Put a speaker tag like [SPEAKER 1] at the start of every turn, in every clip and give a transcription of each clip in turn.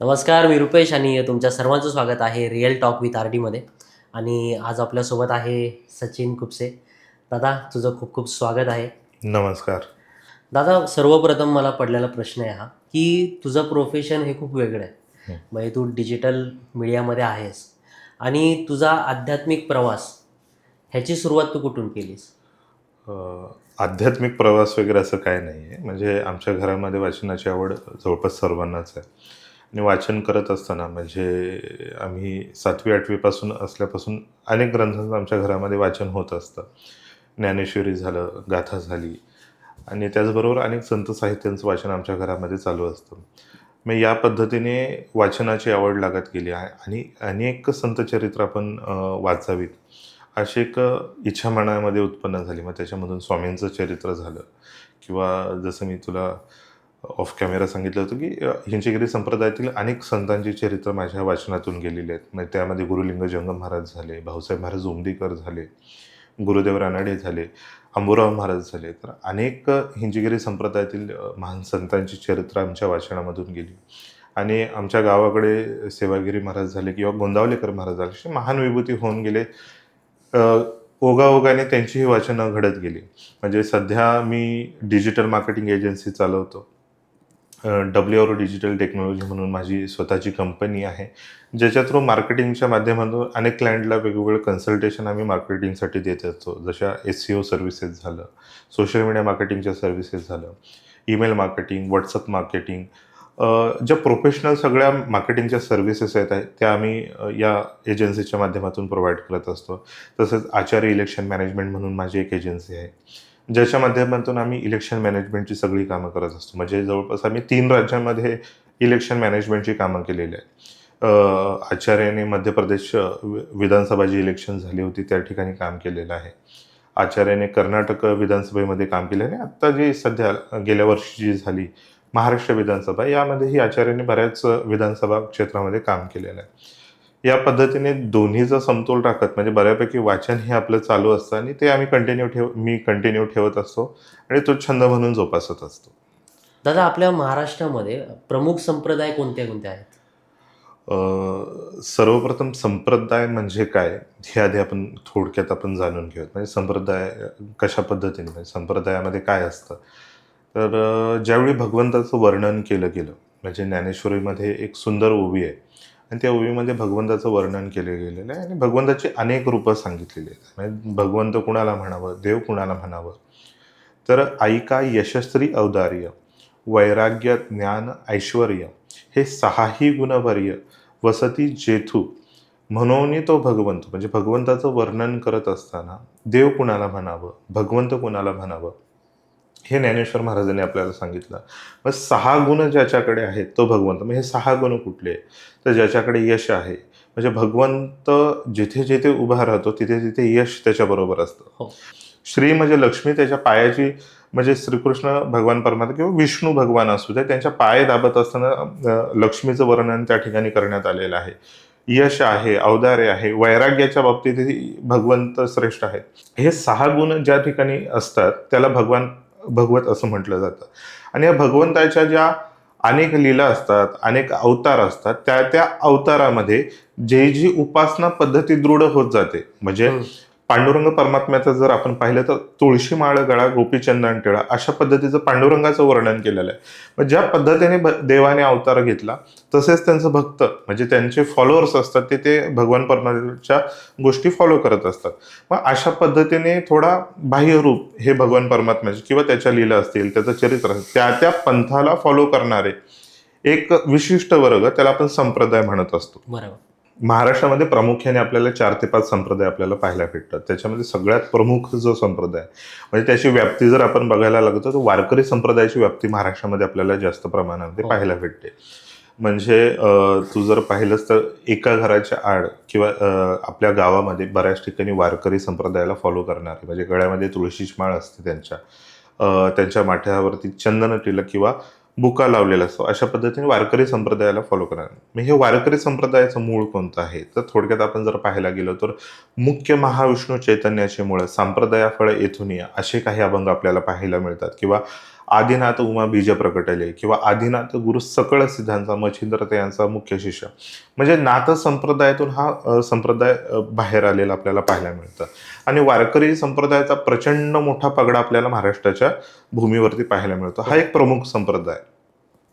[SPEAKER 1] नमस्कार मी रुपेश आणि तुमच्या सर्वांचं स्वागत आहे रिअल टॉक विथ आर डीमध्ये आणि आज आपल्यासोबत आहे सचिन कुपसे. दादा तुझं खूप खूप स्वागत आहे.
[SPEAKER 2] नमस्कार.
[SPEAKER 1] दादा सर्वप्रथम मला पडलेला प्रश्न आहे हा की तुझं प्रोफेशन हे खूप वेगळं आहे. म्हणजे तू डिजिटल मीडियामध्ये आहेस. आणि तुझा आध्यात्मिक प्रवास ह्याची सुरुवात तू कुठून केलीस?
[SPEAKER 2] आध्यात्मिक प्रवास वगैरे असं काय नाही आहे म्हणजे आमच्या घरामध्ये वाचनाची आवड जवळपास सर्वांनाच आहे. आणि वाचन करत असताना म्हणजे आम्ही सातवी आठवीपासून असल्यापासून अनेक ग्रंथांचं आमच्या घरामध्ये वाचन होत असतं. ज्ञानेश्वरी झालं गाथा झाली आणि त्याचबरोबर अनेक संत साहित्यांचं वाचन आमच्या घरामध्ये चालू असतं. मग या पद्धतीने वाचनाची आवड लागत गेली आहे आणि अनेक संतचरित्र आपण वाचावीत. अशी एक इच्छा मनामध्ये उत्पन्न झाली. मग त्याच्यामधून स्वामींचं चरित्र झालं. किंवा जसं मी तुला ऑफ कॅमेरा सांगितलं होतं की अ, हिंचगिरी संप्रदायातील अनेक संतांची चरित्र माझ्या वाचनातून गेलेली आहेत. मग त्यामध्ये गुरुलिंग जंगम महाराज झाले भाऊसाहेब महाराज उमदीकर झाले गुरुदेव रानाडे झाले अंबुराव महाराज झाले. तर अनेक हिंचगिरी संप्रदायातील महान संतांची चरित्र आमच्या वाचनामधून गेली. आणि आमच्या गावाकडे सेवागिरी महाराज झाले किंवा गोंदावलेकर महाराज झाले असे महान विभूती होऊन गेले. ओगाओगाने त्यांचीही वाचनं घडत गेली. म्हणजे सध्या मी डिजिटल मार्केटिंग एजन्सी चालवतो. डब्ल्यू आर डिजिटल टेक्नॉलॉजी म्हणून माझी स्वतःची कंपनी आहे ज्याच्या थ्रू मार्केटिंगच्या माध्यमातून अनेक क्लायंटला वेगवेगळे कन्सल्टेशन आम्ही मार्केटिंगसाठी देत असतो. जशा एस सी ओ सर्व्हिसेस झालं सोशल मीडिया मार्केटिंगच्या सर्व्हिसेस झालं ईमेल मार्केटिंग व्हॉट्सअप मार्केटिंग ज्या प्रोफेशनल सगळ्या मार्केटिंगच्या सर्व्हिसेस आहेत त्या आम्ही या एजन्सीच्या माध्यमातून प्रोव्हाइड करत असतो. तसंच आचार्य इलेक्शन मॅनेजमेंट म्हणून माझी एक एजन्सी आहे. ज्याच्या माध्यमातून आम्ही इलेक्शन मॅनेजमेंटची सगळी कामं करत असतो. म्हणजे जवळपास आम्ही तीन राज्यांमध्ये इलेक्शन मॅनेजमेंटची कामं केलेली आहेत. आचार्याने मध्य प्रदेश वि- विधानसभा जी इलेक्शन झाली होती त्या ठिकाणी काम केलेलं आहे. आचार्याने कर्नाटक विधानसभेमध्ये काम केले आणि आत्ता जी सध्या गेल्या वर्षी जी झाली महाराष्ट्र विधानसभा यामध्येही आचार्याने बऱ्याच विधानसभा क्षेत्रामध्ये काम केलेलं आहे. या पद्धतीने दोन्हीचा समतोल राखत म्हणजे बऱ्यापैकी वाचन हे आपलं चालू असतं आणि ते आम्ही कंटिन्यू ठेव मी कंटिन्यू ठेवत असतो आणि तो छंद म्हणून जोपासत असतो.
[SPEAKER 1] दादा आपल्या महाराष्ट्रामध्ये प्रमुख संप्रदाय कोणते कोणते आहेत?
[SPEAKER 2] सर्वप्रथम संप्रदाय म्हणजे काय? हे आधी आपण थोडक्यात आपण जाणून घेऊयात. म्हणजे संप्रदाय कशा पद्धतीने म्हणजे संप्रदायामध्ये काय असतं? तर ज्यावेळी भगवंताचं वर्णन केलं गेलं म्हणजे ज्ञानेश्वरीमध्ये एक सुंदर ओवी आहे. आणि त्या ओवीमध्ये भगवंताचं वर्णन केले गेलेलं आहे आणि भगवंताची अनेक रूपं सांगितलेली आहेत. म्हणजे भगवंत कुणाला म्हणावं देव कुणाला म्हणावं? तर ऐका यशस्वी औदार्य वैराग्य ज्ञान ऐश्वर हे सहाही गुणवर्य वसती जेथू म्हणून तो भगवंत. म्हणजे भगवंताचं वर्णन करत असताना देव कुणाला म्हणावं भगवंत कुणाला म्हणावं? हे ज्ञानेश्वर महाराजांनी आपल्याला सांगितलं. मग सहा गुण ज्याच्याकडे आहेत तो भगवंत. मग हे सहा गुण कुठले तर ज्याच्याकडे यश आहे म्हणजे भगवंत जिथे जिथे उभा राहतो तिथे तिथे यश त्याच्याबरोबर असतं.
[SPEAKER 1] हो.
[SPEAKER 2] श्री म्हणजे लक्ष्मी त्याच्या पायाची म्हणजे श्रीकृष्ण भगवान परमात्मा किंवा विष्णू भगवान असू दे त्यांच्या पाय दाबत असताना लक्ष्मीचं वर्णन त्या ठिकाणी करण्यात आलेलं आहे. यश आहे औदार्य आहे वैराग्याच्या बाबतीतही भगवंत श्रेष्ठ आहे हे सहा गुण ज्या ठिकाणी असतात त्याला भगवान भगवत असं म्हटलं जातं. आणि या भगवंताच्या ज्या अनेक लीला असतात अनेक अवतार असतात त्या त्या अवतारामध्ये जे जी उपासना पद्धती दृढ होत जाते. म्हणजे पांडुरंग परमात्म्याचं जर आपण पाहिलं तर तुळशी माळ गळा गोपीचंदन टिळा अशा पद्धतीचं पांडुरंगाचं वर्णन केलेलं आहे. ज्या पद्धतीने देवाने अवतार घेतला तसेच त्यांचं भक्त म्हणजे त्यांचे फॉलोअर्स असतात ते ते भगवान परमात्म्याच्या गोष्टी फॉलो करत असतात. मग अशा पद्धतीने थोडा बाह्यरूप हे भगवान परमात्म्याचे किंवा त्याच्या लीला असतील त्याचं चरित्र असेल त्या त्या पंथाला फॉलो करणारे एक विशिष्ट वर्ग त्याला आपण संप्रदाय म्हणत असतो.
[SPEAKER 1] बरोबर.
[SPEAKER 2] महाराष्ट्रामध्ये प्रामुख्याने आपल्याला चार ते पाच संप्रदाय आपल्याला पाहायला भेटतात त्याच्यामध्ये सगळ्यात प्रमुख जो संप्रदाय म्हणजे त्याची व्याप्ती जर आपण बघायला लागतो तर वारकरी संप्रदायाची व्याप्ती महाराष्ट्रामध्ये आपल्याला जास्त प्रमाणामध्ये
[SPEAKER 1] हो.
[SPEAKER 2] पाहायला भेटते म्हणजे तू जर पाहिलंस तर एका घराच्या आड किंवा आपल्या गावामध्ये बऱ्याच ठिकाणी वारकरी संप्रदायाला फॉलो करणारे म्हणजे गळ्यामध्ये तुळशीची माळ असते त्यांच्या त्यांच्या माथ्यावरती चंदन टिलक किंवा बुका लावलेला असतो. अशा पद्धतीने वारकरी संप्रदायाला फॉलो करणार. मग हे वारकरी संप्रदायाचं मूळ कोणतं आहे? तर थोडक्यात आपण जर पाहायला गेलो तर मुख्य महाविष्णू चैतन्याचे मूळ संप्रदायाफळ येथून या असे काही अभंग आपल्याला पाहायला मिळतात. किंवा आदिनाथ उमा बीज प्रकटले किंवा आदिनाथ गुरु सकळ सिद्धांचा मच्छिंद्र यांचा मुख्य शिष्य. म्हणजे नाथ संप्रदायातून हा संप्रदाय बाहेर आलेला आपल्याला पाहायला मिळतं. आणि वारकरी संप्रदायाचा प्रचंड मोठा पगडा आपल्याला महाराष्ट्राच्या भूमीवरती पाहायला मिळतो. हा एक प्रमुख संप्रदाय.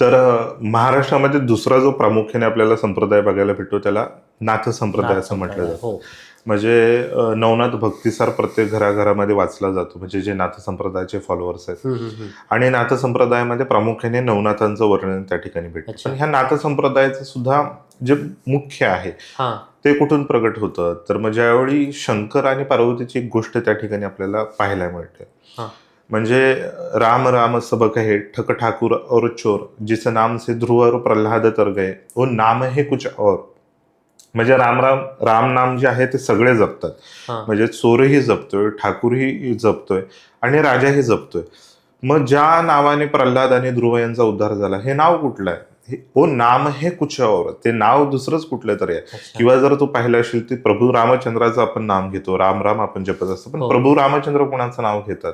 [SPEAKER 2] तर महाराष्ट्रामध्ये दुसरा जो प्रामुख्याने आपल्याला संप्रदाय बघायला भेटतो त्याला नाथ संप्रदाय असं म्हटलं जातं.
[SPEAKER 1] हो.
[SPEAKER 2] म्हणजे नवनाथ भक्तिसार प्रत्येक घराघरामध्ये वाचला जातो. म्हणजे जे नाथ संप्रदायाचे फॉलोअर्स आहेत. आणि नाथ संप्रदायामध्ये प्रामुख्याने नवनाथांचं वर्णन त्या ठिकाणी भेटतं. पण ह्या नाथ संप्रदायाचं सुद्धा जे मुख्य आहे
[SPEAKER 1] हा.
[SPEAKER 2] ते कुठून प्रगट होतं? तर मग ज्यावेळी शंकर आणि पार्वतीची एक गोष्ट त्या ठिकाणी आपल्याला पाहायला मिळते.
[SPEAKER 1] हा.
[SPEAKER 2] म्हणजे राम राम सब कहे ठक ठाकुर और चोर जिचं नाम से ध्रुव और प्रल्हाद तर गए वो नाम है कुछ और. म्हणजे राम राम राम नाम जे आहे ते सगळे जपतात.
[SPEAKER 1] हा.
[SPEAKER 2] म्हणजे चोरही जपतोय ठाकूरही जपतोय आणि राजाही जपतोय. मग ज्या नावाने प्रल्हाद आणि ध्रुव यांचा उद्धार झाला हे नाव कुठलं आहे? हे- ओ नाम हे कुछ और ते नाव दुसरंच कुठलं तरी आहे. किंवा जर तू पाहिलं असेल ते प्रभू रामचंद्राचं आपण नाम घेतो. राम राम आपण जपत असतो. पण
[SPEAKER 1] हो.
[SPEAKER 2] प्रभू रामचंद्र कोणाचं नाव घेतात?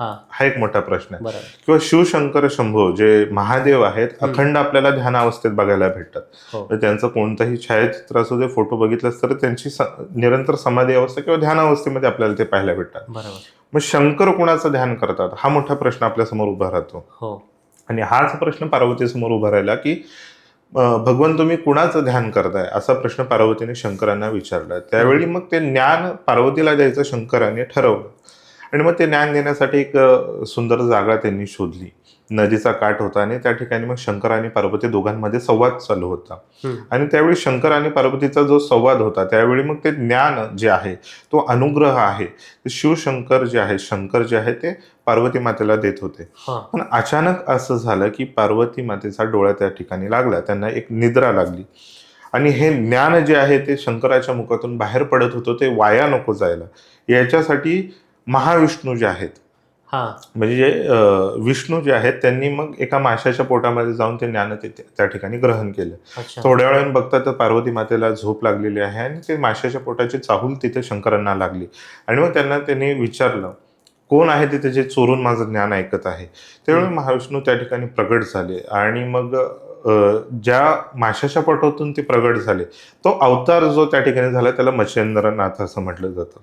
[SPEAKER 1] हा.
[SPEAKER 2] एक मोठा प्रश्न आहे. किंवा शिवशंकर शंभो जे महादेव आहेत. अखंड आपल्याला ध्यानावस्थेत बघायला भेटतात.
[SPEAKER 1] हो.
[SPEAKER 2] त्यांचं कोणतंही छायाचित्र असू दे फोटो बघितलंस तर त्यांची निरंतर समाधी अवस्था किंवा ध्यानावस्थेमध्ये आपल्याला ते पाहायला भेटतात.
[SPEAKER 1] बरोबर.
[SPEAKER 2] मग शंकर कुणाचं ध्यान करतात? हा मोठा प्रश्न आपल्यासमोर उभा राहतो.
[SPEAKER 1] हो.
[SPEAKER 2] आणि हाच प्रश्न पार्वती समोर उभा राहिला की भगवान तुम्ही कुणाचं ध्यान करताय? असा प्रश्न पार्वतीने शंकरांना विचारला. त्यावेळी मग ते ज्ञान पार्वतीला द्यायचं शंकराने ठरवलं. आणि मग ते ज्ञान देण्यासाठी एक सुंदर जागा त्यांनी शोधली. नदीचा काठ होता आणि त्या ठिकाणी मग शंकर आणि पार्वती दोघांमध्ये संवाद चालू होता. आणि त्यावेळी शंकर आणि पार्वतीचा जो संवाद होता त्यावेळी मग ते ज्ञान जे आहे तो अनुग्रह आहे. ते शिवशंकर जे आहे शंकर जे आहे ते पार्वती मातेला देत होते. पण अचानक असं झालं की पार्वती मातेचा डोळा त्या ठिकाणी लागला त्यांना एक निद्रा लागली. आणि हे ज्ञान जे आहे ते शंकराच्या मुखातून बाहेर पडत होतं ते वाया नको जायला. याच्यासाठी महाविष्णू जे आहेत.
[SPEAKER 1] हा.
[SPEAKER 2] म्हणजे विष्णू जे आहेत त्यांनी मग एका माशाच्या पोटामध्ये जाऊन ते ज्ञान ते त्या ठिकाणी ग्रहण केलं. थोड्या वेळाने बघतात तर पार्वती मातेला झोप लागलेली आहे आणि ते माशाच्या पोटाची चाहूल तिथे शंकरांना लागली. आणि मग त्यांना त्यांनी विचारलं कोण आहे तिथे जे चोरून माझं ज्ञान ऐकत आहे? त्यावेळी. महाविष्णू त्या ठिकाणी प्रगट झाले आणि मग ज्या माशाच्या पोटातून ते प्रगट झाले तो अवतार जो त्या ठिकाणी झाला त्याला मच्छेंद्रनाथ असं म्हटलं जातं.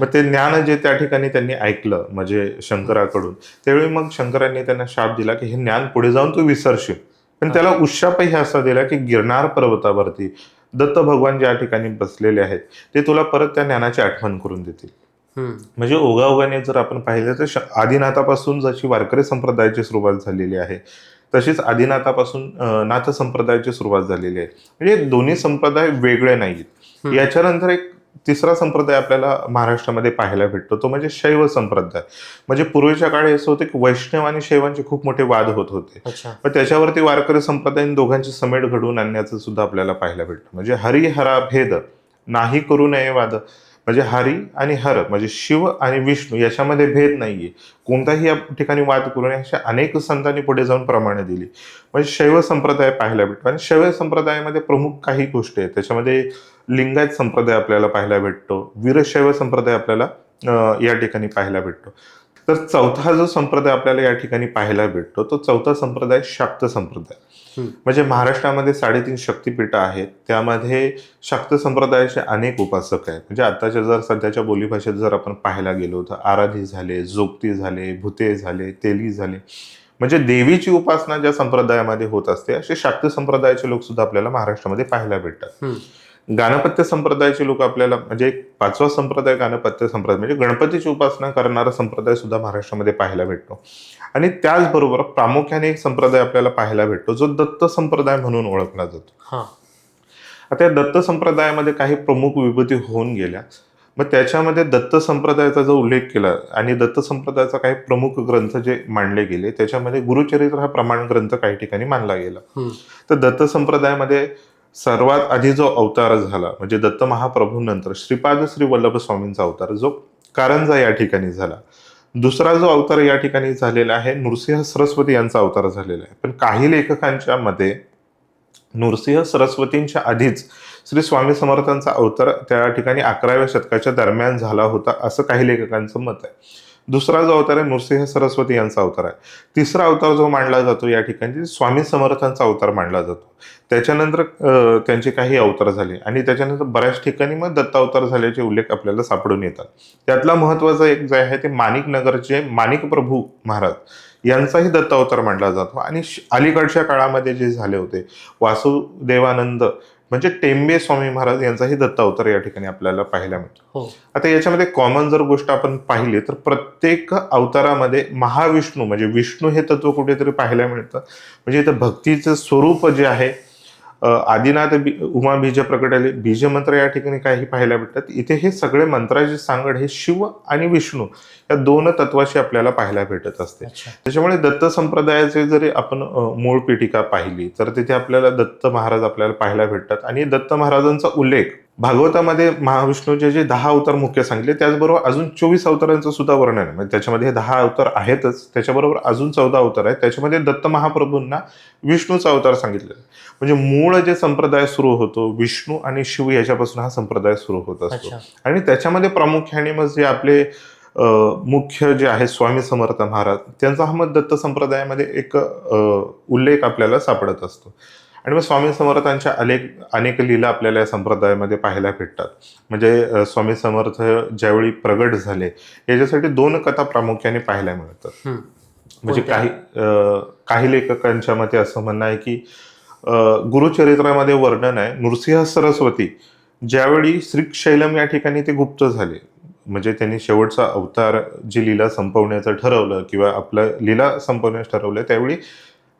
[SPEAKER 2] मग ते ज्ञान जे त्या ठिकाणी त्यांनी ऐकलं म्हणजे शंकराकडून त्यावेळी मग शंकरांनी त्यांना शाप दिला की हे ज्ञान पुढे जाऊन तू विसरशील. पण त्याला उशापही असा दिला की गिरनार पर्वतावरती दत्त भगवान ज्या ठिकाणी बसलेले आहेत ते तुला परत त्या ज्ञानाची आठवण करून देतील. म्हणजे ओघाओघाने जर आपण पाहिलं तर आदिनाथापासून जशी वारकरी संप्रदायाची सुरुवात झालेली आहे तशीच आदिनाथापासून नाथ संप्रदायाची सुरुवात झालेली आहे. म्हणजे दोन्ही संप्रदाय वेगळे नाहीत. याच्यानंतर एक तिसरा संप्रदाय आपल्याला महाराष्ट्रामध्ये पाहायला भेटतो. तो म्हणजे शैव संप्रदाय. म्हणजे पूर्वीच्या काळी असं होतं की वैष्णव आणि शैवांचे खूप मोठे वाद होत होते. मग त्याच्यावरती वारकरी संप्रदायाने दोघांची समेट घडवून आणण्याचं सुद्धा आपल्याला पाहायला भेटतं. म्हणजे हरी हरा भेद नाही करू नये वाद. म्हणजे हरी आणि हर म्हणजे शिव आणि विष्णू याच्यामध्ये भेद नाही आहे कोणताही या ठिकाणी वाद करू नये अशा अनेक संतांनी पुढे जाऊन प्रमाणे दिली. म्हणजे शैव संप्रदाय पाहायला भेटतो. आणि शैव संप्रदायामध्ये प्रमुख काही गोष्टी आहेत. त्याच्यामध्ये लिंगायत संप्रदाय आपल्याला पाहायला भेटतो. वीरशैव संप्रदाय आपल्याला या ठिकाणी पाहायला भेटतो. तर चौथा जो संप्रदाय आपल्याला या ठिकाणी पाहायला भेटतो तो चौथा संप्रदाय शाक्त संप्रदाय. म्हणजे महाराष्ट्रामध्ये साडेतीन शक्तिपीठं आहेत. त्यामध्ये शाक्त संप्रदायाचे अनेक उपासक आहेत. म्हणजे आताच्या जर सध्याच्या बोलीभाषेत जर आपण पाहायला गेलो तर आराधी झाले जोगती झाले भूते झाले तेली झाले. म्हणजे देवीची उपासना ज्या संप्रदायामध्ये होत असते असे शाक्त संप्रदायाचे लोक सुद्धा आपल्याला महाराष्ट्रामध्ये पाहायला भेटतात. गाणपत्य संप्रदायाचे लोक आपल्याला म्हणजे एक पाचवा संप्रदाय गाणपत्य संप्रदाय म्हणजे गणपतीची उपासना करणारा संप्रदाय सुद्धा महाराष्ट्रामध्ये पाहायला भेटतो. आणि त्याचबरोबर प्रामुख्याने एक संप्रदाय आपल्याला पाहायला भेटतो जो दत्त संप्रदाय म्हणून ओळखला जातो. आता या दत्त संप्रदायामध्ये काही प्रमुख विभूती होऊन गेल्या. मग त्याच्यामध्ये दत्त संप्रदायाचा जो उल्लेख केला आणि दत्त संप्रदायाचा काही प्रमुख ग्रंथ जे मांडले गेले त्याच्यामध्ये गुरुचरित्र हा प्रमाण ग्रंथ काही ठिकाणी मानला गेला. तर दत्त संप्रदायामध्ये सर्वात आधी जो अवतार झाला म्हणजे दत्त महाप्रभूंनंतर श्रीपाद श्री वल्लभ स्वामींचा अवतार जो कारंजा या ठिकाणी झाला. दुसरा जो अवतार या ठिकाणी झालेला आहे नृसिंह सरस्वती यांचा अवतार झालेला आहे. पण काही लेखकांच्या मध्ये नृसिंह सरस्वतींच्या आधीच श्री स्वामी समर्थांचा अवतार त्या ठिकाणी अकराव्या शतकाच्या दरम्यान झाला होता असं काही लेखकांचं मत आहे. दुसरा जो अवतार आहे नृसिंह सरस्वती यांचा अवतार आहे. तिसरा अवतार जो मानला जातो या ठिकाणी स्वामी समर्थांचा अवतार मानला जातो. त्याच्यानंतर त्यांचे काही अवतार झाले आणि त्याच्यानंतर बऱ्याच ठिकाणी मग दत्तावतार झाल्याचे उल्लेख आपल्याला सापडून येतात. त्यातला महत्त्वाचा एक जे आहे ते माणिक नगरचे माणिक प्रभू महाराज. यांचाही दत्त अवतार मानला जातो. आणि श- अलीकडच्या काळामध्ये जे झाले होते वासुदेवानंद म्हणजे टेंबे स्वामी महाराज यांचाही दत्त अवतार या ठिकाणी आपल्याला पाहायला मिळतो.
[SPEAKER 1] हो.
[SPEAKER 2] आता याच्यामध्ये कॉमन जर गोष्ट आपण पाहिली तर प्रत्येक अवतारामध्ये महाविष्णू म्हणजे विष्णू हे तत्व कुठेतरी पाहायला मिळतं. म्हणजे इथं भक्तीचं स्वरूप जे आहे आदिनाथ उमा बीज प्रकटले बीजमंत्र या ठिकाणी काही पाहायला भेटतात. इथे हे सगळे मंत्राची सांगड हे शिव आणि विष्णू या दोन तत्वाशी आपल्याला पाहायला भेटत असते. त्याच्यामुळे दत्त संप्रदायाचे जरी आपण मूळ पीठिका पाहिली तर तिथे आपल्याला दत्त महाराज आपल्याला पाहायला भेटतात. आणि दत्त महाराजांचा उल्लेख भागवतामध्ये महाविष्णूचे जे दहा अवतार मुख्य सांगितले त्याचबरोबर अजून चोवीस अवतारांचं सुद्धा वर्णन आहे. म्हणजे त्याच्यामध्ये हे दहा अवतार आहेतच. त्याच्याबरोबर अजून चौदा अवतार आहेत. त्याच्यामध्ये दत्त महाप्रभूंना विष्णूचा अवतार सांगितलेला आहे. म्हणजे मूळ जे संप्रदाय सुरू होतो विष्णू आणि शिव याच्यापासून हा संप्रदाय सुरू होत असतो. आणि त्याच्यामध्ये प्रामुख्याने मग जे आपले अ, मुख्य जे आहे स्वामी समर्थ महाराज त्यांचा हा मग दत्त संप्रदायामध्ये एक उल्लेख आपल्याला सापडत असतो. आणि मग स्वामी समर्थांच्या अनेक अनेक लीला आपल्याला या संप्रदायामध्ये पाहायला भेटतात म्हणजे स्वामी समर्थ ज्यावेळी प्रगट झाले याच्यासाठी दोन कथा प्रामुख्याने पाहायला मिळतात. म्हणजे? काही काही लेखकांच्या मते असं म्हणणं आहे की गुरुचरित्रामध्ये वर्णन आहे नृसिंह सरस्वती ज्यावेळी श्रीशैलम या ठिकाणी ते गुप्त झाले म्हणजे त्यांनी शेवटचा अवतार जी लीला संपवण्याचं ठरवलं किंवा आपलं लीला संपवण्यास ठरवलं त्यावेळी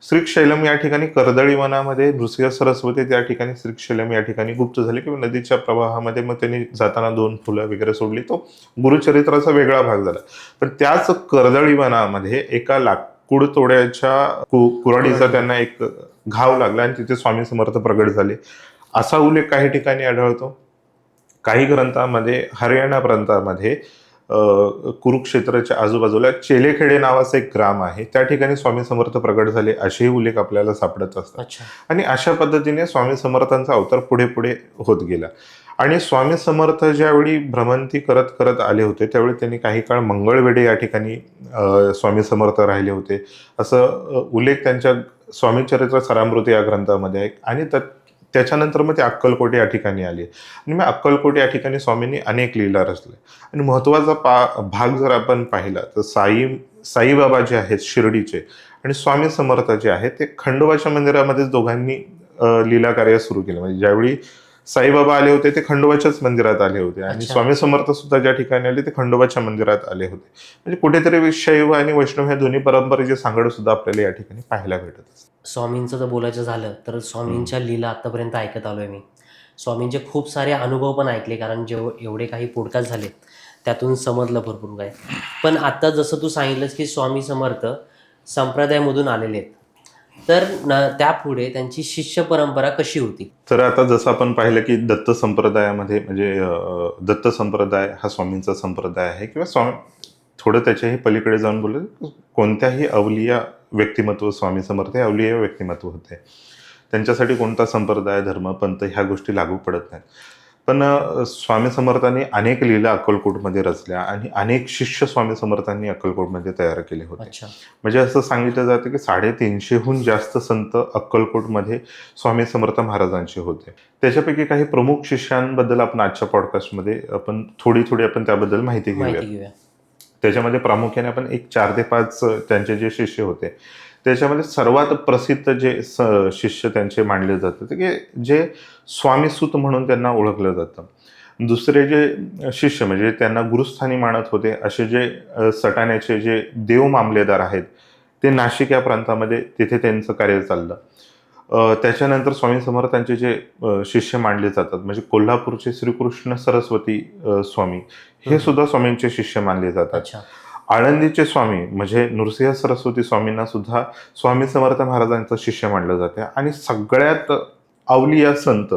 [SPEAKER 2] श्रीशैलम या ठिकाणी कर्दळी वनामध्ये नृसिंह सरस्वती त्या ठिकाणी श्रीशैलम या ठिकाणी गुप्त झाले किंवा नदीच्या प्रवाहामध्ये मग त्यांनी जाताना दोन फुलं वगैरे सोडली. तो गुरुचरित्राचा वेगळा भाग झाला. पण त्याच कर्दळी वनामध्ये एका लाकूड तोड्याच्या कु- त्यांना एक घाव लागला आणि तिथे स्वामी समर्थ प्रगट झाले. असा उल्लेख काही ठिकाणी आढळतो. काही ग्रंथामध्ये हरियाणा प्रांतामध्ये कुरुक्षेत्राच्या आजूबाजूला चेलेखेडे नावाचं एक ग्राम आहे. त्या ठिकाणी स्वामी समर्थ प्रगट झाले असेही उल्लेख आपल्याला सापडत असतात. आणि अशा पद्धतीने स्वामी समर्थांचा अवतार पुढे पुढे होत गेला. आणि स्वामी समर्थ ज्यावेळी भ्रमंती करत करत आले होते त्यावेळी त्यांनी काही काळ मंगळवेढे या ठिकाणी स्वामी समर्थ राहिले होते. असं उल्लेख त्यांच्या स्वामी चरित्र सरामृती या ग्रंथामध्ये आहे. आणि त्यात त्याच्यानंतर मग ते अक्कलकोट या ठिकाणी आले. आणि मग अक्कलकोट या ठिकाणी स्वामींनी अनेक लीला रचल्या. आणि महत्त्वाचा पा भाग जर आपण पाहिला तर साई साईबाबा जे आहेत शिर्डीचे आणि स्वामी समर्थ जे आहेत ते खंडोबाच्या मंदिरामध्येच दोघांनी लीला कार्य सुरू केलं. म्हणजे ज्यावेळी साईबाबा आले होते ते खंडोबाच्याच मंदिरात आले होते. आणि. स्वामी समर्थ सुद्धा ज्या ठिकाणी आले ते खंडोबाच्या मंदिरात आले होते. म्हणजे कुठेतरी शैव आणि वैष्णव ह्या दोन्ही परंपरेचे सांगड सुद्धा आपल्याला या ठिकाणी पाहायला भेटत
[SPEAKER 1] स्वामींचं जर बोलायचं झालं तर स्वामींच्या लीला आतापर्यंत ऐकत आलोय मी. स्वामींचे खूप सारे अनुभव पण ऐकले कारण जेव एवढे काही पॉडकास्ट झाले त्यातून समजलं भरपूर काय पण आता जसं तू सांगितलंस की स्वामी समर्थ संप्रदायामधून आलेले आहेत. तर त्यापुढे त्यांची शिष्य परंपरा कशी होती?
[SPEAKER 2] तर आता जसं आपण पाहिलं की दत्त संप्रदायामध्ये म्हणजे दत्त संप्रदाय हा स्वामींचा संप्रदाय आहे किंवा स्वामी थोडं त्याच्याही पलीकडे जाऊन बोललं कोणत्याही अवलिया व्यक्तिमत्व स्वामी समर्थ हे अवलिया व्यक्तिमत्व होते. त्यांच्यासाठी कोणता संप्रदाय धर्म पंत ह्या गोष्टी लागू पडत नाहीत. पण स्वामी समर्थांनी अनेक लीला अक्कलकोटमध्ये रचल्या आणि अनेक शिष्य स्वामी समर्थांनी अक्कलकोटमध्ये तयार केले होते. म्हणजे असं सांगितलं जातं की साडेतीनशेहून जास्त संत अक्कलकोटमध्ये स्वामी समर्थ महाराजांचे होते. त्याच्यापैकी काही प्रमुख शिष्यांबद्दल आपण आजच्या पॉडकास्टमध्ये आपण थोडी थोडी आपण त्याबद्दल माहिती घेऊया. त्याच्यामध्ये प्रामुख्याने आपण एक चार ते पाच त्यांचे जे शिष्य होते त्याच्यामध्ये सर्वात प्रसिद्ध जे स- शिष्य त्यांचे मानले जातात की जे स्वामीसूत म्हणून त्यांना ओळखलं जातं. दुसरे जे शिष्य म्हणजे त्यांना गुरुस्थानी मानत होते असे जे सटाण्याचे जे देव मामलेदार आहेत ते नाशिक या प्रांतामध्ये तिथे त्यांचं कार्य चाललं. त्याच्यानंतर स्वामी समर्थांचे जे शिष्य मानले जातात म्हणजे कोल्हापूरचे श्रीकृष्ण सरस्वती स्वामी हे. सुद्धा स्वामींचे शिष्य मानले जातात.
[SPEAKER 1] अच्छा.
[SPEAKER 2] आळंदीचे स्वामी म्हणजे नृसिंह सरस्वती स्वामींना सुद्धा स्वामी समर्थ महाराजांचं शिष्य मानलं जाते. आणि सगळ्यात अवलिया संत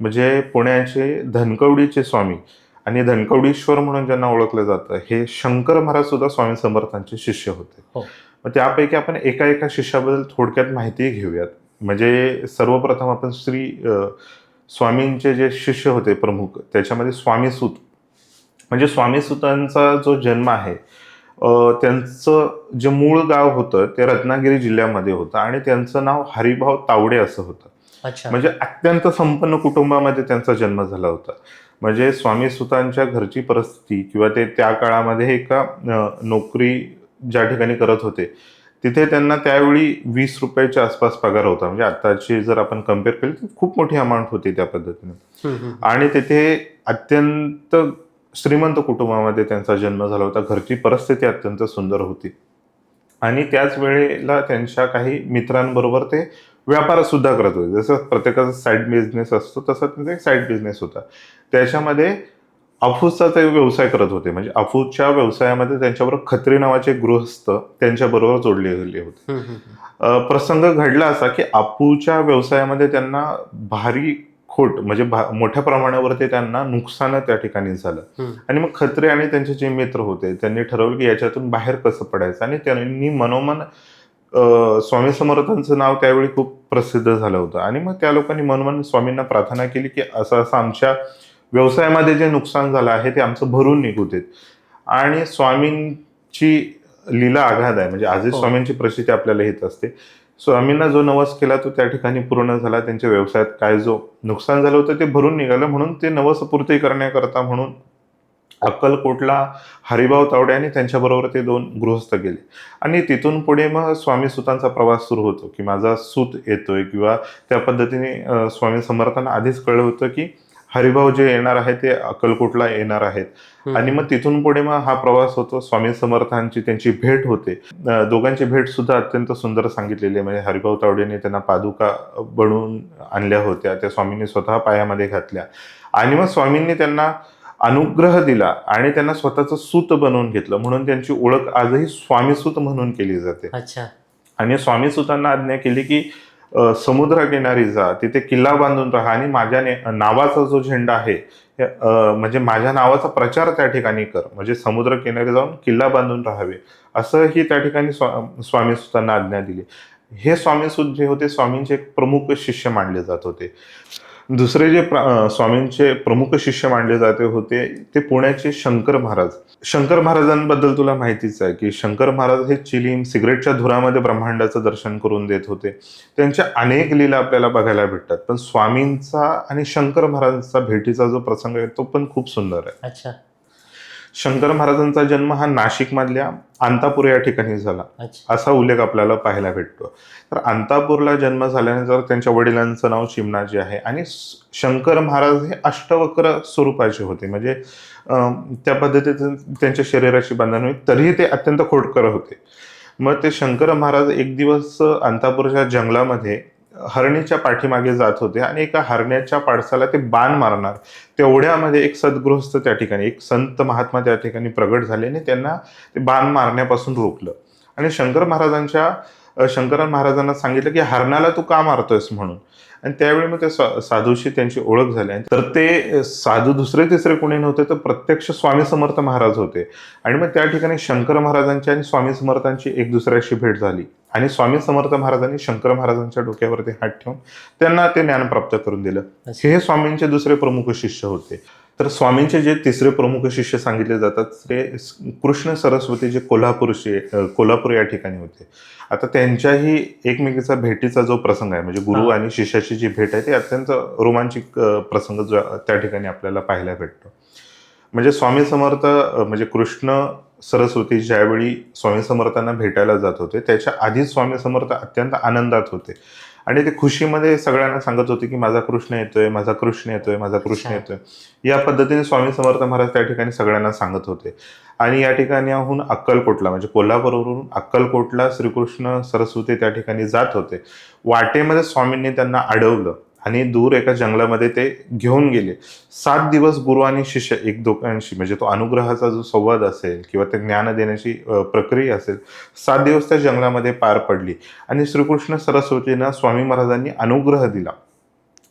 [SPEAKER 2] म्हणजे पुण्याचे धनकवडीचे स्वामी आणि धनकवडीश्वर म्हणून ज्यांना ओळखलं जातं हे शंकर महाराज सुद्धा स्वामी समर्थांचे शिष्य होते.
[SPEAKER 1] हो.
[SPEAKER 2] मग त्यापैकी आपण एका एका शिष्याबद्दल थोडक्यात माहिती घेऊयात. म्हणजे सर्वप्रथम आपण श्री स्वामींचे जे शिष्य होते प्रमुख त्याच्यामध्ये स्वामीसूत म्हणजे स्वामीसुतांचा जो जन्म आहे त्यांचं जे मूळ गाव होतं ते रत्नागिरी जिल्ह्यामध्ये होतं आणि त्यांचं नाव हरिभाऊ तावडे असं होतं.
[SPEAKER 1] अच्छा.
[SPEAKER 2] म्हणजे अत्यंत संपन्न कुटुंबामध्ये त्यांचा जन्म झाला होता. म्हणजे स्वामी सुतांच्या घरची परिस्थिती किंवा ते त्या काळामध्ये एका नोकरी ज्या ठिकाणी करत होते तिथे त्यांना त्यावेळी वीस रुपयाच्या आसपास पगार होता. म्हणजे आताची जर आपण कंपेअर केली तर खूप मोठी अमाऊंट होती त्या पद्धतीने. आणि तिथे अत्यंत श्रीमंत कुटुंबामध्ये त्यांचा जन्म झाला होता. घरची परिस्थिती अत्यंत सुंदर होती. आणि त्याच वेळेला त्यांच्या काही मित्रांबरोबर ते व्यापार सुद्धा करत होते. जसं प्रत्येकाचा साईड बिझनेस असतो तसा त्यांचा एक साईड बिझनेस होता. त्याच्यामध्ये अफूचा ते व्यवसाय करत होते. म्हणजे अफूच्या व्यवसायामध्ये त्यांच्याबरोबर खत्री नावाचे गृहस्थ त्यांच्याबरोबर जोडले गेले होते. प्रसंग घडला असा की अपूच्या व्यवसायामध्ये त्यांना भारी खोट म्हणजे मोठ्या प्रमाणावरती त्यांना नुकसान त्या ठिकाणी झालं. आणि मग खत्रे आणि त्यांचे जे मित्र होते त्यांनी ठरवलं की याच्यातून बाहेर कसं पडायचं? आणि त्यांनी मनोमन स्वामी समर्थांचं नाव त्यावेळी खूप प्रसिद्ध झालं होतं. आणि मग त्या लोकांनी मनोमन स्वामींना प्रार्थना केली की असं असं आमच्या व्यवसायामध्ये जे नुकसान झालं आहे ते आमचं भरून निघू देत. आणि स्वामींची लीला आघात आहे म्हणजे आजही
[SPEAKER 1] हो.
[SPEAKER 2] स्वामींची प्रसिद्धी आपल्याला येत असते. स्वामींना जो नवस केला तो त्या ठिकाणी पूर्ण झाला. त्यांच्या व्यवसायात काय जो नुकसान झालं होतं ते भरून निघालं. म्हणून ते नवस पूर्ती करण्याकरता म्हणून अक्कलकोटला हरिभाऊ तावडे आणि त्यांच्याबरोबर ते दोन गृहस्थ गेले. आणि तिथून पुढे मग स्वामी सुतांचा प्रवास सुरू होतो की माझा सूत येतोय किंवा त्या पद्धतीने स्वामी समर्थांना आधीच कळलं होतं की हरिभाऊ जे येणार आहे ते अक्कलकोटला येणार आहेत. आणि मग तिथून पुढे मग हा प्रवास होतो स्वामी समर्थांची त्यांची भेट होते. दोघांची भेट सुद्धा अत्यंत सुंदर सांगितलेली आहे. म्हणजे हरिभाऊ तावडेने त्यांना पादुका बनवून आणल्या होत्या. त्या स्वामींनी स्वतः पायामध्ये घातल्या. आणि मग स्वामींनी त्यांना अनुग्रह दिला आणि त्यांना स्वतःचं सूत बनवून घेतलं. म्हणून त्यांची ओळख आजही स्वामीसूत म्हणून केली जाते.
[SPEAKER 1] अच्छा.
[SPEAKER 2] आणि स्वामी सुतांना आज्ञा केली की समुद्रकिनारी जा तिथे किल्ला बांधून राहा आणि माझ्या ने- नावाचा जो झेंडा आहे हे, म्हणजे माझ्या नावाचा प्रचार त्या ठिकाणी कर म्हणजे समुद्रकिनारी जाऊन किल्ला बांधून राहावे असंही त्या ठिकाणी स्वा स्वामी सुतांना आज्ञा दिली. हे स्वामीसूत जे होते स्वामींचे एक प्रमुख शिष्य मानले जात होते. दुसरे जे स्वामींचे प्रमुख शिष्य मानले जाते होते ते पुण्याचे शंकर महाराज. शंकर महाराजांबद्दल तुला माहितीच आहे की शंकर महाराज हे चिलीम सिगरेटच्या धुरामध्ये ब्रह्मांडाचं दर्शन करून देत होते. त्यांच्या अनेक लीला आपल्याला बघायला भेटतात पण स्वामींचा आणि शंकर महाराजांचा भेटीचा जो प्रसंग आहे तो पण खूप सुंदर आहे.
[SPEAKER 1] अच्छा.
[SPEAKER 2] शंकर महाराजांचा जन्म हा नाशिकमधल्या अंतापूर या ठिकाणी झाला. असा उल्लेख आपल्याला पाहायला भेटतो. तर अंतापूरला जन्म झाल्यानंतर त्यांच्या वडिलांचं नाव चिमणाजी आहे आणि शंकर महाराज हे अष्टवक्र स्वरूपाचे होते. म्हणजे त्या पद्धतीने त्यांच्या शरीराची बांधण होती तरीही ते अत्यंत खोडकर होते. मग ते शंकर महाराज एक दिवस अंतापूरच्या जंगलामध्ये हरणीच्या पाठीमागे जात होते आणि एका हरण्याच्या पाडसाला ते बाण मारणार. तेवढ्यामध्ये एक सद्गृहस्थ त्या ठिकाणी एक संत महात्मा त्या ठिकाणी प्रगट झाले आणि त्यांना ते बाण मारण्यापासून रोखलं. आणि शंकर महाराजांच्या शंकरन महाराजांना सांगितलं की हरणाला तू का मारतोयस म्हणून? आणि त्यावेळी मग त्या साधूशी त्यांची ओळख झाली. तर ते साधू दुसरे तिसरे कोणी नव्हते तर प्रत्यक्ष स्वामी समर्थ महाराज होते. आणि मग त्या ठिकाणी शंकर महाराजांची आणि स्वामी समर्थांची एक दुसऱ्याशी भेट झाली. आणि स्वामी समर्थ महाराजांनी शंकर महाराजांच्या डोक्यावरती हात ठेवून त्यांना ते ज्ञान प्राप्त करून दिलं. हे स्वामींचे दुसरे प्रमुख शिष्य होते. तर स्वामींचे जे तिसरे प्रमुख शिष्य सांगितले जातात ते कृष्ण सरस्वती जे कोल्हापूरचे कोल्हापूर या ठिकाणी होते. आता त्यांच्याही एकमेकीचा भेटीचा जो प्रसंग आहे म्हणजे गुरु. आणि शिष्याची जी भेट आहे ते अत्यंत रोमांचिक प्रसंग जो त्या ठिकाणी आपल्याला पाहायला भेटतो. म्हणजे स्वामी समर्थ म्हणजे कृष्ण सरस्वती ज्यावेळी स्वामी समर्थांना भेटायला जात होते त्याच्या आधीच स्वामी समर्थ अत्यंत आनंदात होते. आणि ते खुशीमध्ये सगळ्यांना सांगत होते की माझा कृष्ण येतोय माझा कृष्ण येतोय माझा कृष्ण. येतोय. या पद्धतीने स्वामी समर्थ महाराज त्या ठिकाणी सगळ्यांना सांगत होते. आणि या ठिकाणाहून अक्कलकोटला म्हणजे कोल्हापूरवरून अक्कलकोटला श्रीकृष्ण सरस्वती त्या ठिकाणी जात होते. वाटेमध्ये स्वामींनी त्यांना अडवलं. आणि दूर एका जंगलामध्ये ते घेऊन गेले. सात दिवस गुरु आणि शिष्य एक दोघांशी म्हणजे तो अनुग्रहाचा जो संवाद असेल किंवा ते ज्ञान देण्याची प्रक्रिया असेल सात दिवस त्या जंगलामध्ये पार पडली. आणि श्रीकृष्ण सरस्वतींना स्वामी महाराजांनी अनुग्रह दिला.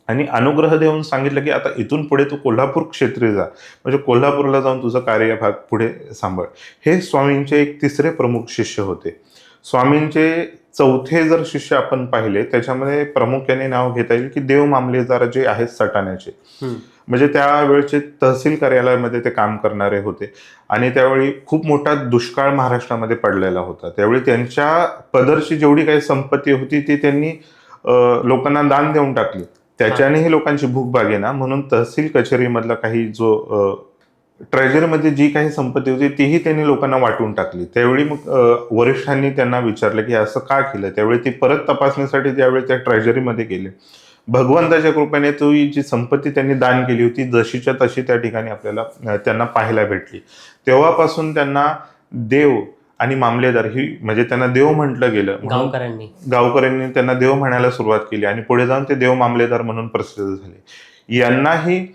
[SPEAKER 2] आणि अनुग्रह देऊन सांगितलं की आता इथून पुढे तू कोल्हापूर क्षेत्री जा. म्हणजे कोल्हापूरला जाऊन तुझा कार्यभाग पुढे सांभाळ. हे स्वामींचे एक तिसरे प्रमुख शिष्य होते. स्वामींचे चौथे जर शिष्य आपण पाहिले त्याच्यामध्ये प्रामुख्याने नाव घेता येईल की देव मामलेदार जे आहेत सटाण्याचे. म्हणजे त्यावेळचे तहसील कार्यालयामध्ये ते काम करणारे होते. आणि त्यावेळी खूप मोठा दुष्काळ महाराष्ट्रामध्ये पडलेला होता. त्यावेळी त्यांच्या पदरची जेवढी काही संपत्ती होती ती त्यांनी लोकांना दान देऊन टाकली. त्याच्यानेही लोकांची भूक भागेना. म्हणून तहसील कचेरीमधला काही जो ट्रेजरीमध्ये जी काही संपत्ती होती तीही त्यांनी लोकांना वाटून टाकली. त्यावेळी मग वरिष्ठांनी त्यांना विचारलं की असं का केलं? त्यावेळी ती परत तपासणीसाठी त्यावेळी त्या ट्रेजरीमध्ये गेले. भगवंताच्या कृपेने तो जी संपत्ती त्यांनी दान केली होती जशीच्या तशी त्या ठिकाणी आपल्याला त्यांना पाहायला भेटली. तेव्हापासून त्यांना देव आणि मामलेदार ही म्हणजे त्यांना देव म्हटलं गेलं.
[SPEAKER 1] गावकऱ्यांनी.
[SPEAKER 2] गावकऱ्यांनी त्यांना देव म्हणायला सुरुवात केली आणि पुढे जाऊन ते देव मामलेदार म्हणून प्रसिद्ध झाले. यांनाही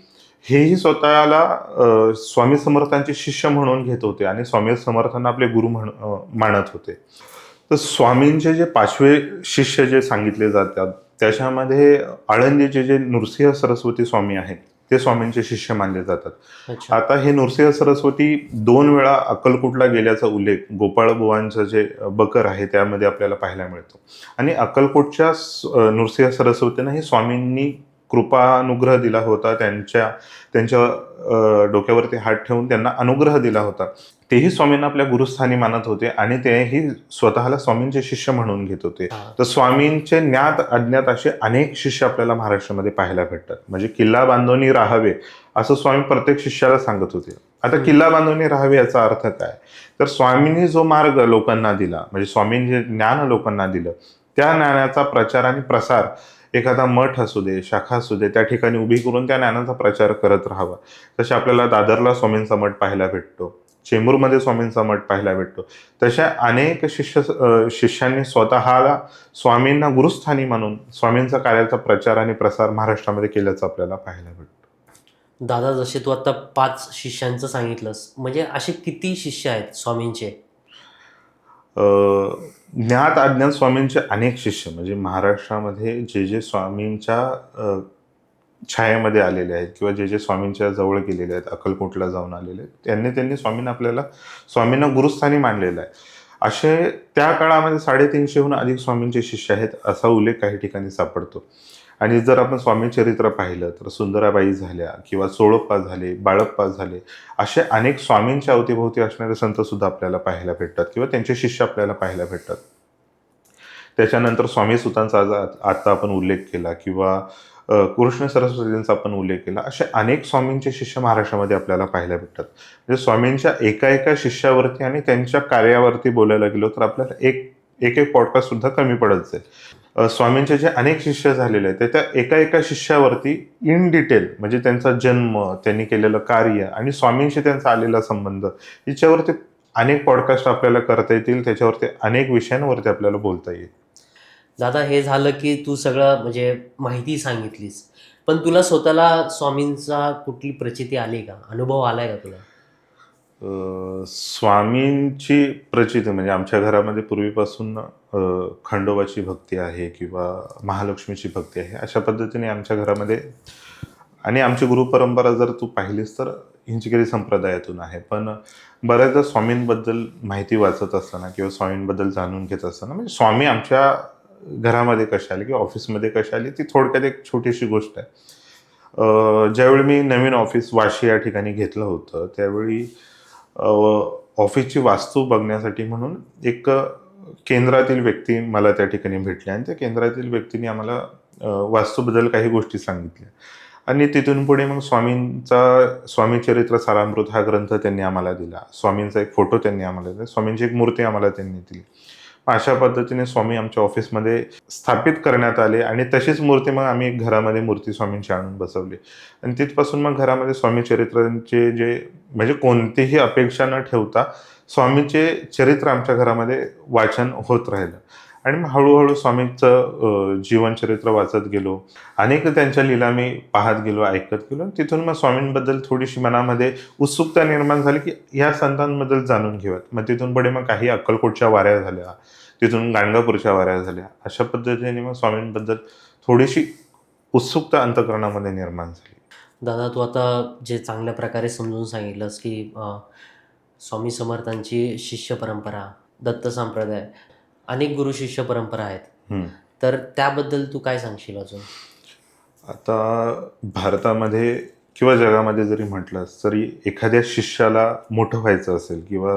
[SPEAKER 2] हेही स्वतःला स्वामी समर्थांचे शिष्य म्हणून घेत होते आणि स्वामी समर्थांना आपले गुरु म्हण मानत होते. तर स्वामींचे जे पाचवे शिष्य जे सांगितले जातात त्याच्यामध्ये आळंदीचे जे नृसिंह सरस्वती स्वामी आहेत ते स्वामींचे शिष्य मानले जातात. आता हे नृसिंह सरस्वती दोन वेळा अक्कलकोटला गेल्याचा उल्लेख गोपाळ बुवांचं जे बकर आहे त्यामध्ये आपल्याला पाहायला मिळतो. आणि अक्कलकोटच्या नृसिंह सरस्वतींनाही स्वामींनी कृपानुग्रह दिला होता त्यांच्या त्यांच्या डोक्यावरती हात ठेवून त्यांना अनुग्रह दिला होता. तेही स्वामींना आपल्या गुरुस्थानी मानत होते आणि तेही स्वतःला स्वामींचे शिष्य म्हणून घेत होते. तर स्वामींचे ज्ञात अज्ञात असे अनेक शिष्य आपल्याला महाराष्ट्रामध्ये पाहायला भेटतात. म्हणजे किल्ला बांधवणी राहावे असं स्वामी प्रत्येक शिष्याला सांगत होते. आता किल्ला बांधवणी राहावे याचा अर्थ काय? तर स्वामींनी जो मार्ग लोकांना दिला म्हणजे स्वामींनी जे ज्ञान लोकांना दिलं त्या ज्ञानाचा प्रचार आणि प्रसार एखादा मठ असू दे शाखा असू दे त्या ठिकाणी उभी करून त्या ज्ञानाचा प्रचार करत राहावा. तसे आपल्याला दादरला स्वामींचा मठ पाहायला भेटतो चेंबूरमध्ये स्वामींचा मठ पाहायला भेटतो. तशा अनेक शिष्य शिष्यांनी स्वतःला स्वामींना गुरुस्थानी मानून स्वामींचा कार्याचा प्रचार आणि प्रसार महाराष्ट्रामध्ये केल्याचं आपल्याला पाहायला भेटतो.
[SPEAKER 1] दादा जसे तू आता पाच शिष्यांचं सांगितलंस म्हणजे असे किती शिष्य आहेत स्वामींचे?
[SPEAKER 2] ज्ञात अज्ञात स्वामींचे अनेक शिष्य म्हणजे महाराष्ट्रामध्ये जे जे स्वामींच्या छायामध्ये छायेमध्ये आलेले आहेत किंवा जे जे स्वामींच्या जवळ गेलेले आहेत अक्कलकोटला जाऊन आलेले आहेत त्यांनी त्यांनी स्वामींना आपल्याला स्वामींना गुरुस्थानी मानलेलं आहे. असे त्या काळामध्ये साडेतीनशेहून अधिक स्वामींचे शिष्य आहेत असा उल्लेख काही ठिकाणी सापडतो. आणि जर आपण स्वामी चरित्र पाहिलं तर सुंदराबाई झाल्या किंवा सोळप्पा झाले बाळप्पा झाले असे अनेक स्वामींच्या अवतीभोवती असणारे संत सुद्धा आपल्याला पाहायला भेटतात किंवा त्यांचे शिष्य आपल्याला पाहायला भेटतात. त्याच्यानंतर स्वामी सुतांचा आज आता आपण उल्लेख केला किंवा कृष्ण सरस्वतींचा आपण उल्लेख केला असे अनेक स्वामींचे शिष्य महाराष्ट्रामध्ये आपल्याला पाहायला भेटतात. म्हणजे स्वामींच्या एका एका शिष्यावरती आणि त्यांच्या कार्यावरती बोलायला गेलो तर आपल्याला एक एक एक पॉडकास्ट सुद्धा कमी पडत जाईल. स्वामींचे जे अनेक शिष्य झालेले आहेत ते त्या एका एका शिष्यावरती इन डिटेल म्हणजे त्यांचा जन्म त्यांनी केलेलं कार्य आणि स्वामींशी त्यांचा आलेला संबंध याच्यावरती अनेक पॉडकास्ट आपल्याला करता येतील त्याच्यावरती अनेक विषयांवरती आपल्याला बोलता येईल.
[SPEAKER 1] दादा हे झालं की तू सगळं म्हणजे माहिती सांगितलीस. पण तुला स्वतःला स्वामींचा कुठली प्रचिती आली का? अनुभव आलाय का तुला?
[SPEAKER 2] स्वामींची प्रचिती म्हणजे आमच्या घरामध्ये पूर्वीपासून खंडोबाची भक्ती आहे किंवा महालक्ष्मीची भक्ती आहे अशा पद्धतीने आमच्या घरामध्ये आणि आमची गुरुपरंपरा जर तू पाहिलीस तर हिंचगिरी संप्रदायातून आहे. पण बऱ्याचदा स्वामींबद्दल माहिती वाचत असताना किंवा स्वामींबद्दल जाणून घेत असताना म्हणजे स्वामी आमच्या घरामध्ये कशा आले किंवा ऑफिसमध्ये कशा आली ती थोडक्यात एक छोटीशी गोष्ट आहे. ज्यावेळी मी नवीन ऑफिस वाशी या ठिकाणी घेतलं होतं त्यावेळी ऑफिसची वास्तू बघण्यासाठी म्हणून एक केंद्रातील व्यक्ती मला त्या ठिकाणी भेटली आणि त्या केंद्रातील व्यक्तीने आम्हाला वास्तूबद्दल काही गोष्टी सांगितल्या. आणि तिथून पुढे मग स्वामींचा स्वामी चरित्र सारामृत हा ग्रंथ त्यांनी आम्हाला दिला. स्वामींचा एक फोटो त्यांनी आम्हाला दिला. स्वामींची एक मूर्ती आम्हाला त्यांनी दिली. अशा पद्धतीने स्वामी आमच्या ऑफिसमध्ये स्थापित करण्यात आले आणि तशीच मूर्ती मग आम्ही घरामध्ये मूर्ती स्वामींची आणून बसवली. आणि तिथपासून मग घरामध्ये स्वामी चरित्रांचे जे म्हणजे कोणतीही अपेक्षा न ठेवता स्वामीचे चरित्र आमच्या घरामध्ये वाचन होत राहिलं. आणि मग हळूहळू स्वामींचं जीवनचरित्र वाचत गेलो. अनेक त्यांच्या लीला मी पाहत गेलो ऐकत गेलो. आणि तिथून मग स्वामींबद्दल थोडीशी मनामध्ये उत्सुकता निर्माण झाली की ह्या संतांबद्दल जाणून घेऊयात. मग तिथून पुढे मग काही अक्कलकोटच्या वाऱ्या झाल्या. तिथून गाणगापूरच्या वाऱ्या झाल्या. अशा पद्धतीने मग स्वामींबद्दल थोडीशी उत्सुकता अंतकरणामध्ये निर्माण झाली.
[SPEAKER 1] दादा तू आता जे चांगल्या प्रकारे समजून सांगितलंस की स्वामी समर्थांची शिष्य परंपरा दत्त संप्रदाय अनेक गुरु शिष्य परंपरा आहेत. तर त्याबद्दल तू काय सांगशील अजून?
[SPEAKER 2] आता भारतामध्ये किंवा जगामध्ये जरी म्हटलंस तरी एखाद्या शिष्याला मोठं व्हायचं असेल किंवा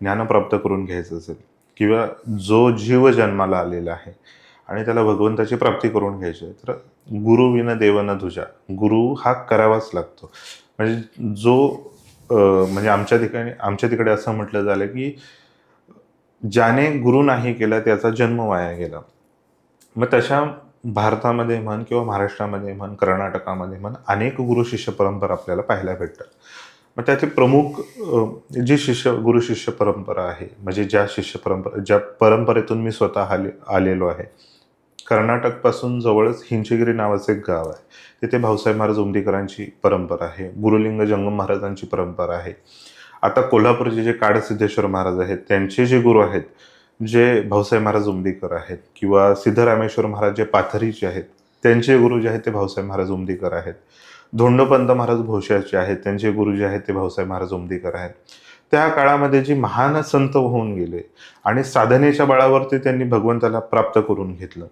[SPEAKER 2] ज्ञान प्राप्त करून घ्यायचं असेल किंवा जो जीव जन्माला आलेला आहे आणि त्याला भगवंताची प्राप्ती करून घ्यायची आहे तर गुरु विन देव तुझ्या. गुरु हा करावाच लागतो. म्हणजे जो म्हणजे आमच्या ठिकाणी आमच्या तिकडे असं म्हटलं झालं की ज्याने गुरु नाही केला त्याचा जन्म वाया गेला. मग तशा भारतामध्ये म्हण किंवा महाराष्ट्रामध्ये म्हण कर्नाटकामध्ये म्हण अनेक गुरु शिष्य परंपरा आपल्याला पाहायला भेटतात. मग त्यातली प्रमुख जी शिष्य गुरु शिष्य परंपरा आहे म्हणजे ज्या शिष्य परंपरा ज्या परंपरेतून मी स्वतः आले आलेलो आहे. कर्नाटकपासून जवळच हिंचगिरी नावाचं एक गाव आहे. तिथे भाऊसाहेब महाराज उमदीकरांची परंपरा आहे. गुरुलिंग जंगम महाराजांची परंपरा आहे. आता कोल्हापूरचे जे काडसिद्धेश्वर महाराज आहेत त्यांचे जे गुरु आहेत जे भाऊसाहेब महाराज उमदीकर आहेत किंवा सिद्धरामेश्वर महाराज जे पाथरीचे आहेत त्यांचे गुरु जे आहेत ते भाऊसाहेब महाराज उमदीकर आहेत. धोंडोपंत महाराज भोशाचे आहेत त्यांचे गुरु जे आहेत ते भाऊसाहेब महाराज उमदेकर आहेत. त्या काळामध्ये जी महान संत होऊन गेले आणि साधनेच्या बळावरती त्यांनी भगवंताला प्राप्त करून घेतलं.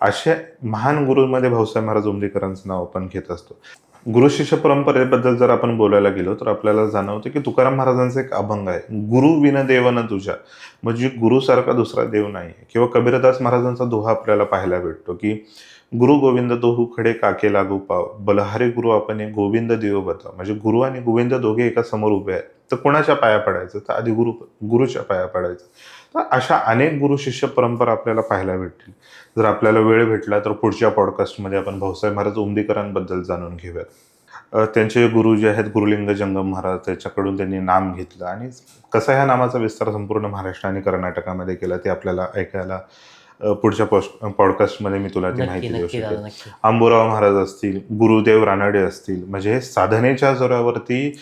[SPEAKER 2] अशा महान गुरुमध्ये भाऊसाहेब महाराज उमदेकरांचं नाव आपण घेत असतो. गुरु शिष्य परंपरेबद्दल जर आपण बोलायला गेलो तर आपल्याला जाणवतं की तुकाराम महाराजांचा एक अभंग आहे गुरु विन देवन तुझ्या. म्हणजे गुरुसारखा दुसरा देव नाही किंवा कबीरदास महाराजांचा दोहा आपल्याला पाहायला भेटतो की गुरु गोविंद दोहू खडे काके लागू पाव. बलहारे गुरु आपण एक गोविंद देव बताव म्हणजे गुरु आणि गोविंद दोघे एका समोर उभे आहेत. तर कोणाच्या पाया पडायचं? तर आधी गुरु गुरुच्या पाया पडायचं. तर अशा अनेक गुरु शिष्य परंपरा आपल्याला पाहायला भेटतील. जर आपल्याला वेळ भेटला तर पुढच्या पॉडकास्टमध्ये आपण भाऊसाहेब महाराज उमदीकरांबद्दल जाणून घेऊयात. त्यांचे गुरु जे आहेत गुरुलिंग जंगम महाराज त्याच्याकडून त्यांनी नाम घेतलं. आणि कसा ह्या नामाचा विस्तार संपूर्ण महाराष्ट्र आणि कर्नाटकामध्ये केला ते आपल्याला ऐकायला पुढच्या पॉडकास्टमध्ये मी तुला ती माहिती देऊ शकेल. आंबोराव महाराज असतील गुरुदेव रानडे असतील म्हणजे हे साधनेच्या जोरावरती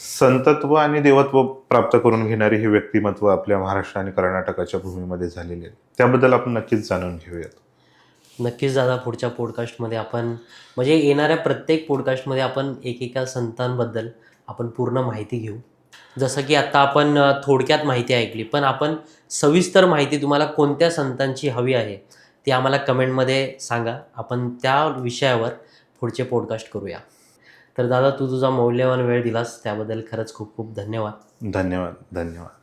[SPEAKER 2] संतत्व आणि देवत्व प्राप्त करून घेणारी हे व्यक्तिमत्व आपल्या महाराष्ट्र आणि कर्नाटकाच्या भूमीमध्ये झालेले आहेत. त्याबद्दल आपण नक्कीच जाणून घेऊयात.
[SPEAKER 1] नक्कीच दादा पुढच्या पॉडकास्टमध्ये आपण म्हणजे येणाऱ्या प्रत्येक पॉडकास्टमध्ये आपण एकेका संतांबद्दल आपण पूर्ण माहिती घेऊ. जसं की आत्ता आपण थोडक्यात माहिती ऐकली पण आपण सविस्तर माहिती तुम्हाला कोणत्या संतांची हवी आहे ती आम्हाला कमेंटमध्ये सांगा. आपण त्या विषयावर पुढचे पॉडकास्ट करूया. तर दादा तू तुझा मौल्यवान वेळ दिलास त्याबद्दल खरंच खूप खूप धन्यवाद.
[SPEAKER 2] धन्यवाद धन्यवाद.